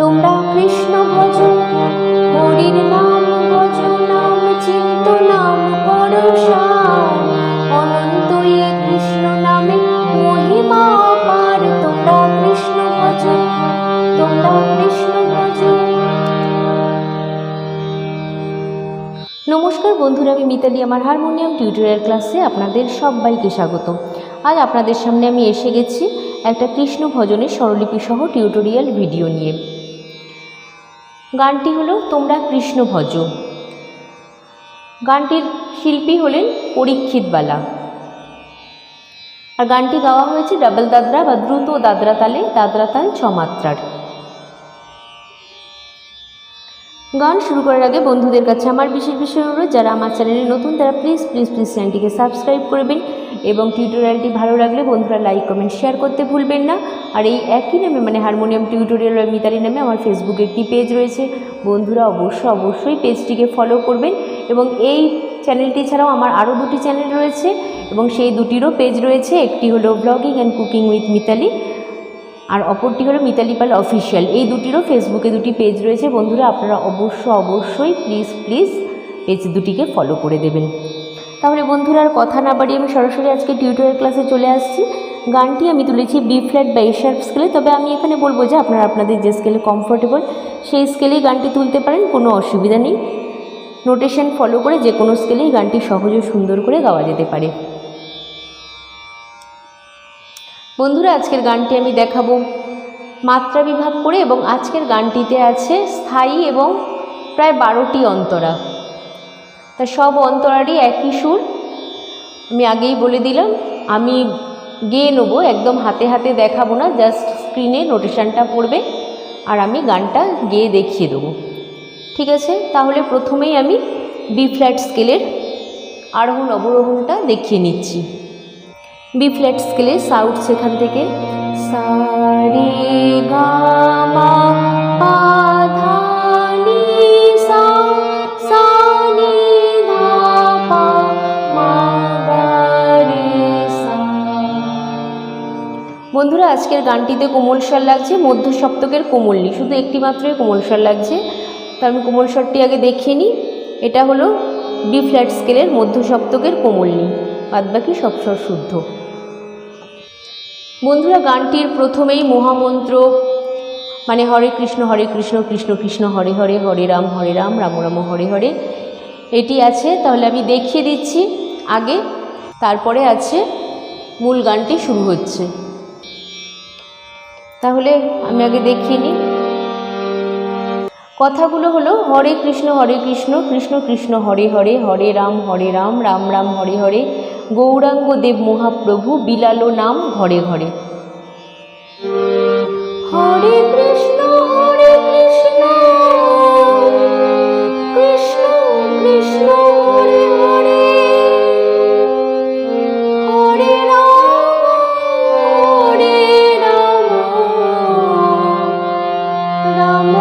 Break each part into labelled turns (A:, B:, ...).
A: তোমরা কৃষ্ণ ভজ হরির নাম ভজ নাম চিন্ত নাম অনন্ত এ কৃষ্ণ নামে মহিমা পার তোমরা কৃষ্ণ তোমরা কৃষ্ণ
B: নমস্কার বন্ধুরা আমি মিতালি আমার হারমোনিয়াম টিউটোরিয়াল ক্লাসে আপনাদের সবাইকে স্বাগত আজ আপনাদের সামনে আমি এসে গেছি একটা কৃষ্ণ ভজনের স্বরলিপিসহ টিউটোরিয়াল ভিডিও নিয়ে গানটি হলো তোমরা কৃষ্ণ ভজ গানটির শিল্পী হলেন পরীক্ষিত বালা আর গানটি গাওয়া হয়েছে ডাবল দাদরা বা দ্রুত দাদরা তালে দাদরা তাল ছমাত্রার গান শুরু করার আগে বন্ধুদের কাছে আমার বিশেষ বিশেষ অনুরোধ যারা আমার চ্যানেলে নতুন তারা প্লিজ প্লিজ প্লিজ চ্যানেলটিকে সাবস্ক্রাইব করবেন এবং টিউটোরিয়ালটি ভালো লাগলে বন্ধুরা লাইক কমেন্ট শেয়ার করতে ভুলবেন না আর এই একই নামে মানে হারমোনিয়াম টিউটোরিয়াল মিতালি নামে আমার ফেসবুকে একটি পেজ রয়েছে বন্ধুরা অবশ্যই অবশ্যই পেজটিকে ফলো করবেন এবং এই চ্যানেলটি ছাড়াও আমার আরও দুটি চ্যানেল রয়েছে এবং সেই দুটিরও পেজ রয়েছে একটি হলো blogging and cooking with Mitali আর অপরটি হলো মিতালি পাল অফিসিয়াল এই দুটিরও ফেসবুকে দুটি পেজ রয়েছে বন্ধুরা আপনারা অবশ্য অবশ্যই প্লিজ প্লিজ পেজ দুটিকে ফলো করে দেবেন তাহলে বন্ধুরা আর কথা না বাড়িয়ে আমি সরাসরি আজকে টিউটোরিয়াল ক্লাসে চলে আসছি গানটি আমি তুলেছি বি ফ্ল্যাট বা এশার্প স্কেলে তবে আমি এখানে বলবো যে আপনারা আপনাদের যে স্কেলে কমফোর্টেবল সেই স্কেলেই গানটি তুলতে পারেন কোনো অসুবিধা নেই নোটেশন ফলো করে যে কোনো স্কেলেই গানটি সহজ ও সুন্দর করে গাওয়া যেতে পারে বন্ধুরা আজকের গানটি আমি দেখাবো মাত্রা বিভাগ করে এবং আজকের গানটিতে আছে স্থায়ী এবং প্রায় বারোটি অন্তরা তা সব অন্তরারই একই সুর আমি আগেই বলে দিলাম আমি গেয়ে নেবো একদম হাতে হাতে দেখাবো না জাস্ট স্ক্রিনে নোটেশানটা পড়বে আর আমি গানটা গেয়ে দেখিয়ে দেবো ঠিক আছে তাহলে প্রথমেই আমি বি ফ্ল্যাট স্কেলের আরোহণ অবরোহণটা দেখিয়ে নিচ্ছি বি ফ্ল্যাট স্কেলে সাউথ সেখান থেকে সারি বন্ধুরা আজকের গানটিতে কোমল স্বর লাগছে মধ্য সপ্তকের কোমলনি শুধু একটি মাত্রই কোমল স্বর লাগছে তো আমি কোমল স্বরটি আগে দেখিয়ে নিই এটা হলো বি ফ্ল্যাট স্কেলের মধ্য সপ্তকের কোমলনি বাদবাকি সবসময় শুদ্ধ বন্ধুরা গানটির প্রথমেই মহামন্ত্র মানে হরে কৃষ্ণ হরে কৃষ্ণ কৃষ্ণ কৃষ্ণ হরে হরে হরে রাম হরে রাম রাম রাম হরে হরে এটি আছে তাহলে আমি দেখিয়ে দিচ্ছি আগে তারপরে আছে মূল গানটি শুরু হচ্ছে তাহলে আমি আগে দেখিয়ে নিই কথাগুলো হলো হরে কৃষ্ণ হরে কৃষ্ণ কৃষ্ণ কৃষ্ণ হরে হরে হরে রাম হরে রাম রাম রাম হরে হরে গৌরাঙ্গদেব মহাপ্রভু বিলাল নাম ঘরে ঘরে রাম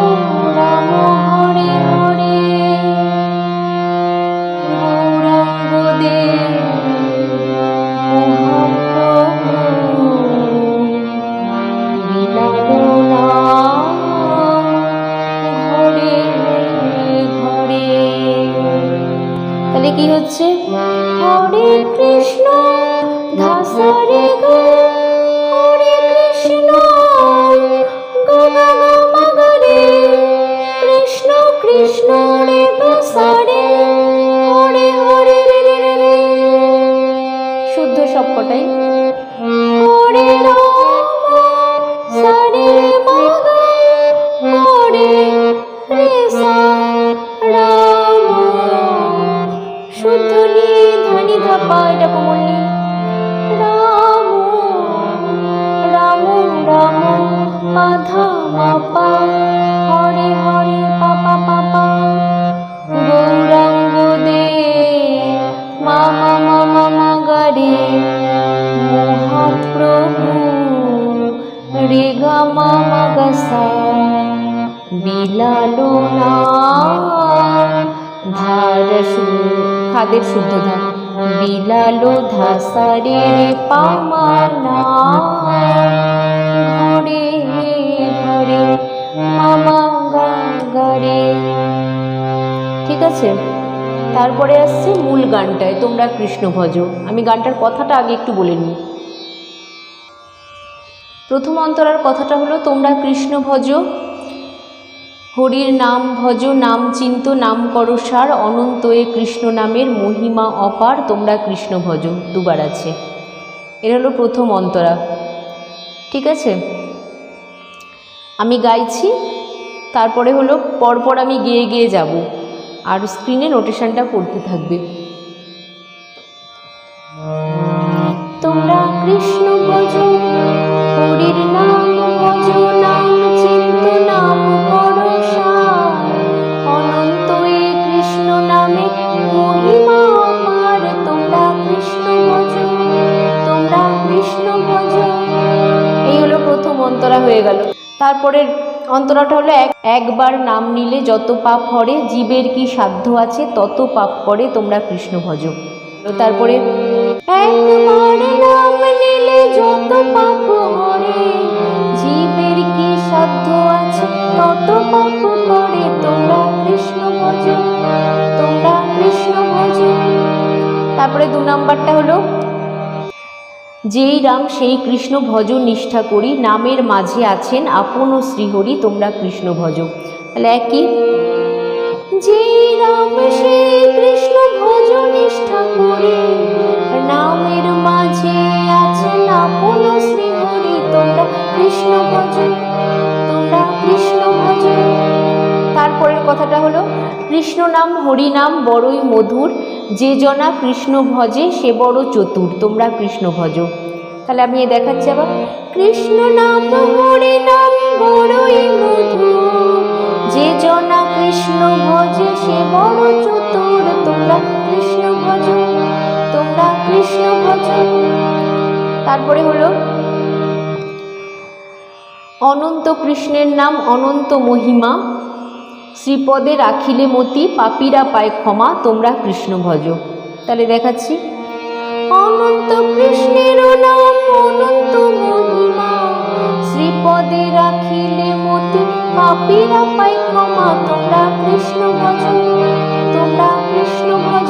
B: শুদ্ধ সবকটাই শুদ্ধ নিয়ে ধানি ধাপা এটা কোমল পা ধা মা পা হরে দে মা মা গা মা মা গা বিলালো না ধার খাদের শুদ্ধ ধার বিলালো ধাসা রে পামানা ঠিক আছে তারপরে আসছে মূল গানটায় তোমরা কৃষ্ণ ভজ আমি গানটার কথাটা আগে একটু বলে নিই প্রথম অন্তরার কথাটা হলো তোমরা কৃষ্ণ ভজ হরির নাম ভজ নাম চিন্ত নাম করো সার অনন্তয়ে কৃষ্ণ নামের মহিমা অপার তোমরা কৃষ্ণ ভজ দুবার আছে এর হলো প্রথম অন্তরা ঠিক আছে আমি গাইছি তারপরে হলো পরপর আমি গিয়ে গিয়ে যাব আর স্ক্রিনে নোটেশনটা পড়তে থাকবে তোমরা কৃষ্ণ অনন্ত কৃষ্ণ নামে প্রথম অন্তরা হয়ে গেল তারপরের অন্তরাটা হলো একবার নাম নিলে যত পাপ হরে জীবের কি সাধ্য আছে তত পাপ করে তোমরা কৃষ্ণ ভজ তারপরে জীবের কি সাধ্য আছে তোমরা তোমরা তারপরে দু নাম্বারটা হলো যেই রাম সেই কৃষ্ণ ভজ নিষ্ঠা করি নামের মাঝে আছেন আপন ও শ্রীহরি তোমরা কৃষ্ণ ভজ তাহলে একই যেই রাম সেই কৃষ্ণ ভজ নিষ্ঠা করি নামের মাঝে আছেন আপন ও শ্রীহরি তোমরা কৃষ্ণ ভজ তোমরা কৃষ্ণ ভজ তারপরের কথাটা হলো কৃষ্ণ নাম হরি নাম বড়ই মধুর যে জনা কৃষ্ণ ভজে সে বড় চতুর তোমরা কৃষ্ণ ভজ তাহলে আমি এ দেখাচ্ছি আবার কৃষ্ণ নাম হরি নাম বড়ই মধু যে জনা কৃষ্ণ ভজে সে বড় চতুর তোমরা কৃষ্ণ ভজ তোমরা কৃষ্ণ ভজ তারপরে হলো অনন্ত কৃষ্ণের নাম অনন্ত মহিমা শ্রীপদে রাখিলে মতি পাপীরা পায় ক্ষমা তোমরা কৃষ্ণ ভজ তাহলে দেখাচ্ছি অনন্ত কৃষ্ণের নাম অনন্ত মহিমা শ্রীপদে রাখিলে মতি পাপীরা পায় ক্ষমা তোমরা কৃষ্ণ ভজ তোমরা কৃষ্ণ ভজ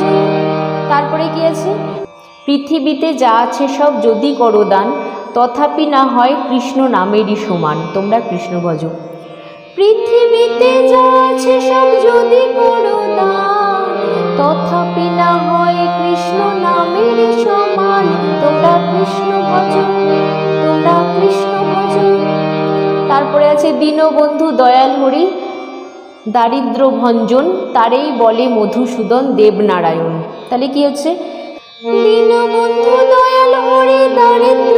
B: তারপরে কি আছে পৃথিবীতে যা আছে সব যদি করো দান তথাপি না হয় কৃষ্ণ নামেরই সমান তোমরা কৃষ্ণ ভজ পৃথিবীতে যা আছে সব যদি করো তথাপি না হয় কৃষ্ণ নামের সমান তোমরা কৃষ্ণ ভজন তোমরা কৃষ্ণ ভজন তারপরে আছে দীনবন্ধু দয়াল হরি দারিদ্র ভঞ্জন তারেই বলে মধুসূদন দেবনারায়ণ তাহলে কি হচ্ছে দীনবন্ধু দয়াল হরি দারিদ্র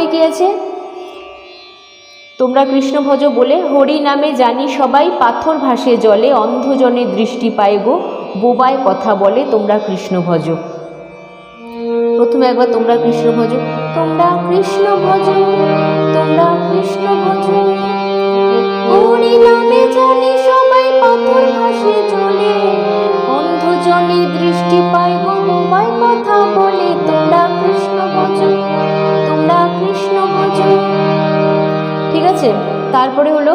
B: তারপরে গিয়েছে তোমরা কৃষ্ণ ভজ বলে হরি নামে জানি সবাই পাথর ভাসে জলে অন্ধজনে দৃষ্টি পায় গো বোবায় কথা বলে তোমরা কৃষ্ণ ভজ প্রথমে একবার তোমরা কৃষ্ণ ভজ তোমরা কৃষ্ণ ভজ তোমরা কৃষ্ণ ভজ হরি নামে জানি সবাই পাথর ভাসে জলে অন্ধজনে দৃষ্টি পায় গো বোবায় কথা বলে তোমরা কৃষ্ণ ভজ কৃষ্ণ ভজন ঠিক আছে তারপরে হলো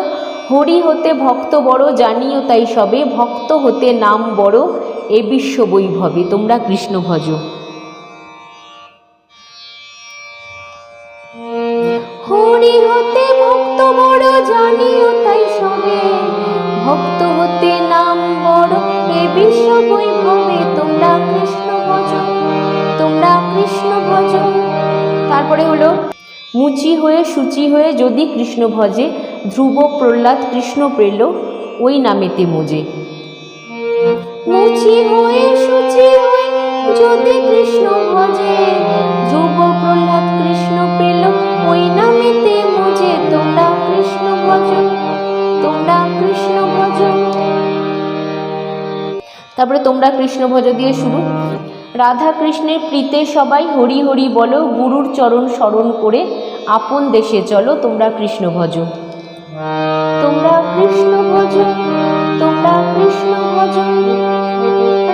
B: হরি হতে ভক্ত বড় জানিও তাই সবে ভক্ত হতে নাম বড় এ বিশ্ব বৈভবে তোমরা কৃষ্ণ ভজ মুচি হয়ে সূচি হয়ে যদি কৃষ্ণ ভজে ধ্রুব প্রহ্লাদ কৃষ্ণ পেল ওই নামেতে মোজে মুচি হয়ে সুচি যদি কৃষ্ণ ভজে ধ্রুব প্রহ্লাদ কৃষ্ণ পেল ওই নামেতে মোজে তোমরা কৃষ্ণ ভজ তোমরা কৃষ্ণ ভজ তারপরে তোমরা কৃষ্ণ ভজ দিয়ে শুরু রাধা কৃষ্ণের প্রীতে সবাই হরি হরি বলো গুরুর চরণ স্মরণ করে আপন দেশে চলো তোমরা কৃষ্ণ ভজ তোমরা কৃষ্ণ ভজ তোমরা কৃষ্ণ ভজ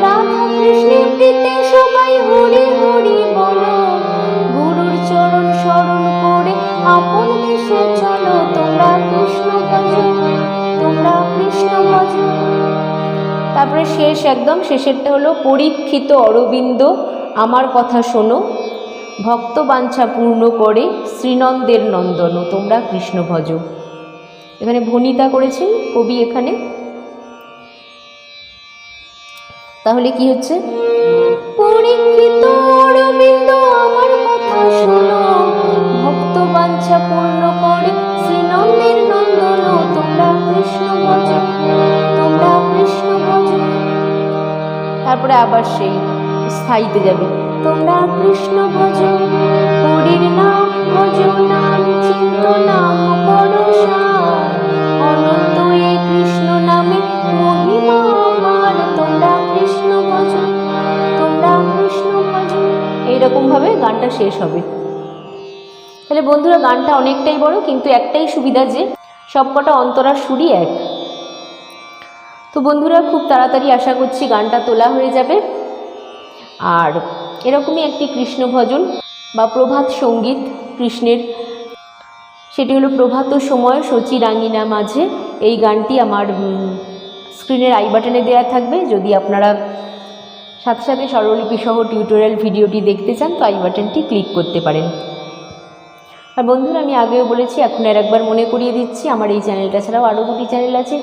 B: রাধা কৃষ্ণের প্রীতে সবাই হরি হরি তারপরে শেষ একদম শেষেরটা হলো পরীক্ষিত অরবিন্দ আমার কথা শোনো ভক্ত বাঞ্ছা পূর্ণ করে শ্রীনন্দের নন্দন তোমরা কৃষ্ণ ভজ এখানে ভনিতা করেছেন কবি এখানে তাহলে কি হচ্ছে পরীক্ষিত অরবিন্দ আমার কথা শোনো ভক্ত বাঞ্ছা পূর্ণ করে শ্রীনন্দের নন্দন তোমরা কৃষ্ণ ভজ তারপরে আবার সেই স্থায়ীতে যাবে তোমরা কৃষ্ণ ভজ নাম নাম চিন্ত নাম কৃষ্ণ নামে তোমরা কৃষ্ণ তোমরা কৃষ্ণ গানটা শেষ হবে তাহলে বন্ধুরা গানটা অনেকটাই বড় কিন্তু একটাই সুবিধা যে সবকটা অন্তরা সুরই এক তো বন্ধুরা খুব তাড়াতাড়ি আশা করছি গানটা তোলা হয়ে যাবে আর এরকমই একটি কৃষ্ণ ভজন বা প্রভাত সঙ্গীত কৃষ্ণের সেটি হলো প্রভাত সময় সচি রাঙিনা মাঝে এই গানটি আমার স্ক্রিনের আই বাটনে দেওয়া থাকবে যদি আপনারা সাথে সাথে স্বরলিপি সহ টিউটোরিয়াল ভিডিওটি দেখতে চান তো আই বাটনটি ক্লিক করতে পারেন আর বন্ধুরা আমি আগেও বলেছি এখন আর একবার মনে করিয়ে দিচ্ছি আমার এই চ্যানেলটা ছাড়াও আরও দুটি চ্যানেল আছে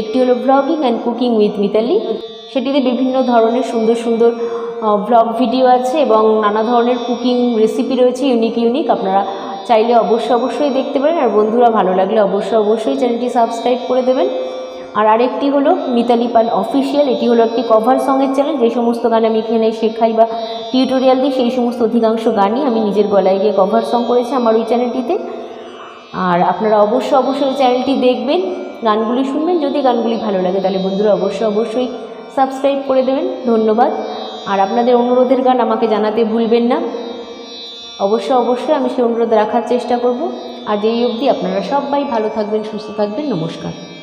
B: একটি হলো blogging and cooking with Mitali সেটিতে বিভিন্ন ধরনের সুন্দর সুন্দর ব্লগ ভিডিও আছে এবং নানা ধরনের কুকিং রেসিপি রয়েছে ইউনিক ইউনিক আপনারা চাইলে অবশ্যই অবশ্যই দেখতে পারেন আর বন্ধুরা ভালো লাগলে অবশ্যই অবশ্যই চ্যানেলটি সাবস্ক্রাইব করে দেবেন আর আরেকটি হলো মিতালি পাল অফিসিয়াল এটি হলো একটি কভার সঙের চ্যানেল যে সমস্ত গান আমি এখানে শেখাই বা টিউটোরিয়াল দিই সেই সমস্ত অধিকাংশ গানই আমি নিজের গলায় গিয়ে কভার সং করেছি আমার ওই চ্যানেলটিতে আর আপনারা অবশ্যই অবশ্যই চ্যানেলটি দেখবেন গানগুলি শুনবেন যদি গানগুলি ভালো লাগে তাহলে বন্ধুরা অবশ্যই অবশ্যই সাবস্ক্রাইব করে দেবেন ধন্যবাদ আর আপনাদের অনুরোধের গান আমাকে জানাতে ভুলবেন না অবশ্য অবশ্যই আমি সেই অনুরোধ রাখার চেষ্টা করব আর এই অবধি আপনারা সবাই ভালো থাকবেন সুস্থ থাকবেন নমস্কার